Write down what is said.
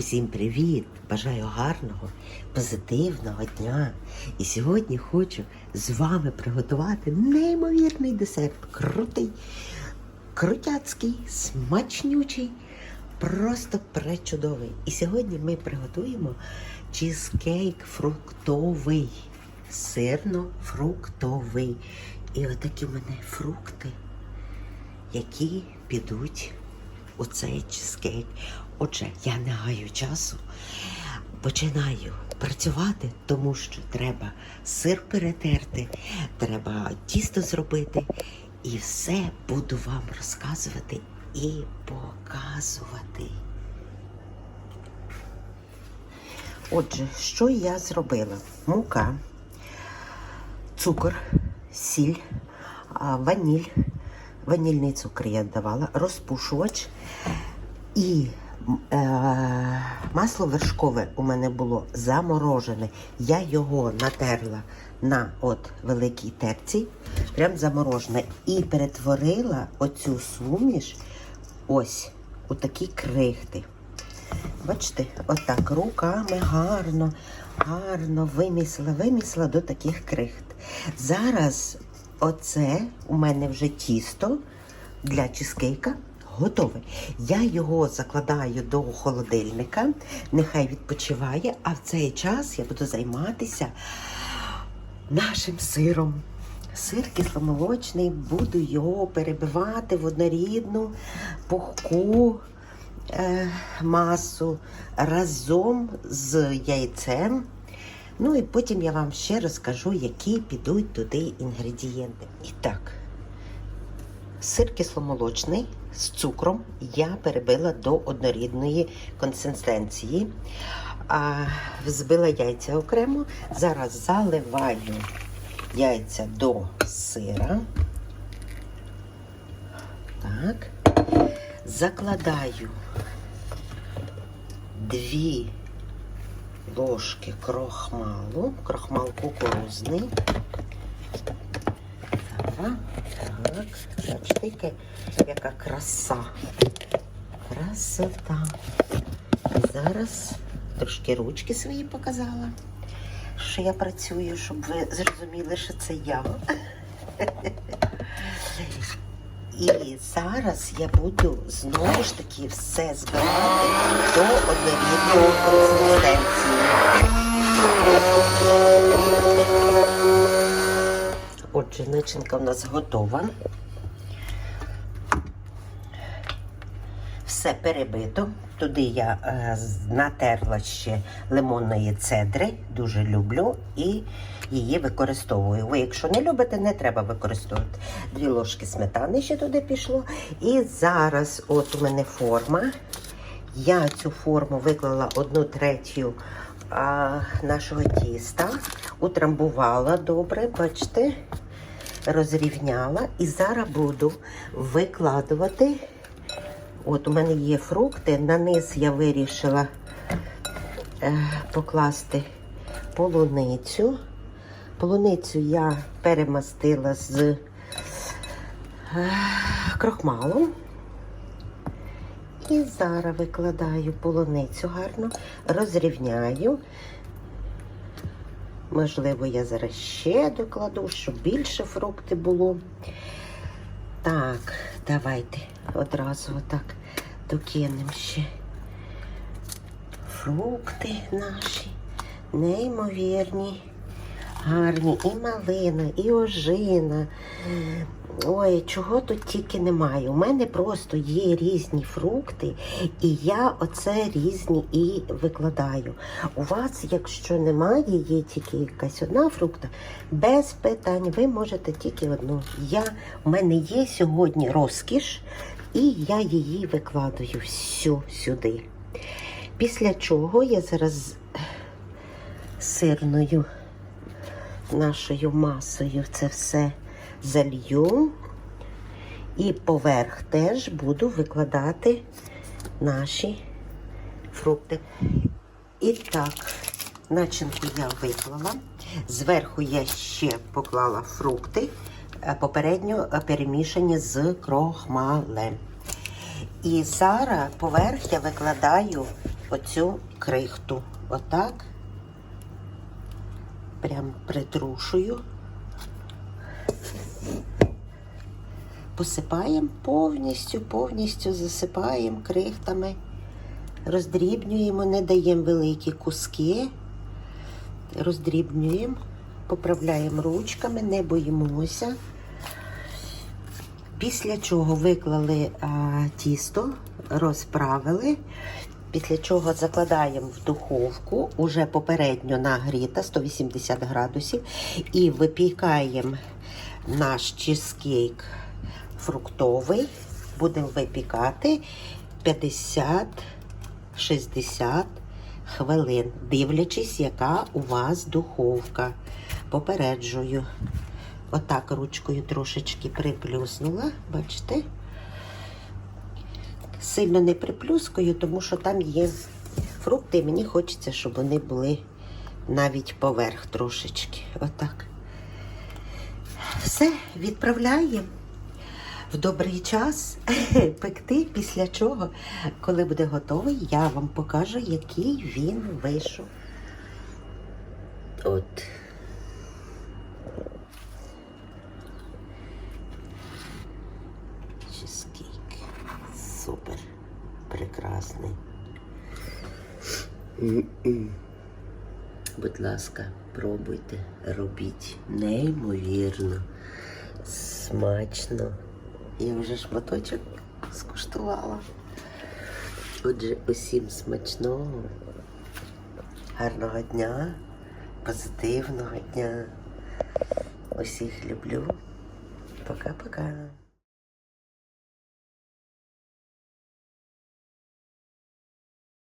Усім привіт! Бажаю гарного, позитивного дня. І сьогодні хочу з вами приготувати неймовірний десерт. Крутий, крутяцький, смачнючий, просто пречудовий. І сьогодні ми приготуємо чізкейк фруктовий, сирно-фруктовий. І отакі в мене фрукти, які підуть у цей чизкейк. Отже, я не гаю часу, починаю працювати, тому що треба сир перетерти, треба тісто зробити. І все буду вам розказувати і показувати. Отже, що я зробила? Мука, цукор, сіль, ваніль, ванільний цукор я давала, розпушувач і е, масло вершкове у мене було заморожене. Я його натерла на от великій терці, прям заморожене, і перетворила оцю суміш ось у такі крихти. Бачите, отак руками гарно, гарно вимісила, вимісила до таких крихт. Зараз оце у мене вже тісто для чизкейка готове. Я його закладаю до холодильника, нехай відпочиває, а в цей час я буду займатися нашим сиром. Сир кисломолочний, буду його перебивати в однорідну пухку е, масу разом з яйцем. Ну і потім я вам ще розкажу, які підуть туди інгредієнти. І так, сир кисломолочний з цукром я перебила до однорідної консистенції. А, взбила яйця окремо. Зараз заливаю яйця до сира. Так. Закладаю дві ложки крохмалу, крохмал кукурузний. Так, так, яка, яка краса. Красота. Зараз трошки ручки свої показала, що я працюю, щоб ви зрозуміли, що це я. І зараз я буду знову ж таки все збирати до однорідної консистенції. Отже, начинка у нас готова. Все перебито. Туди я е, натерла ще лимонної цедри, дуже люблю, і її використовую. Ви, якщо не любите, не треба використовувати. Дві ложки сметани ще туди пішло. І зараз, от у мене форма. Я цю форму виклала одну третю а, нашого тіста, утрамбувала добре, бачите, розрівняла. І зараз буду викладувати. От у мене є фрукти. На низ я вирішила е, покласти полуницю. Полуницю я перемастила з е, крохмалом. І зараз викладаю полуницю гарно, розрівняю. Можливо, я зараз ще докладу, щоб більше фрукти було. Так, давайте одразу отак докинемо ще фрукти наші, неймовірні, гарні. І малина, і ожина. Ой, чого тут тільки немає. У мене просто є різні фрукти, і я оце різні і викладаю. У вас, якщо немає, є тільки якась одна фрукта, без питань, ви можете тільки одну. Я, У мене є сьогодні розкіш, і я її викладаю всю сюди. Після чого я зараз сирною нашою масою це все залью. І поверх теж буду викладати наші фрукти. І так, начинку я виклала. Зверху я ще поклала фрукти, е, попередньо е, перемішані з крохмалем. І зараз поверх я викладаю оцю крихту. Отак. Прям притрушую. Посипаємо повністю, повністю засипаємо крихтами, роздрібнюємо, не даємо великі куски, роздрібнюємо, поправляємо ручками, не боїмося. Після чого виклали а, тісто, розправили. Після чого закладаємо в духовку, уже попередньо нагріта 180 градусів, і випікаємо наш чизкейк фруктовий. Будемо випікати 50-60 хвилин, дивлячись, яка у вас духовка. Попереджую. Отак ручкою трошечки приплюснула, бачите? Сильно не приплюскаю, тому що там є фрукти, і мені хочеться, щоб вони були навіть поверх трошечки. Отак. Все, відправляємо в добрий час пекти, після чого, коли буде готовий, я вам покажу, який він вийшов. От. Чизкейк. Супер. Прекрасний. Будь ласка, пробуйте, робіть. Неймовірно. Смачно. Я вже шматочок скуштувала. Отже, усім смачного, гарного дня, позитивного дня. Усіх люблю. Пока-пока.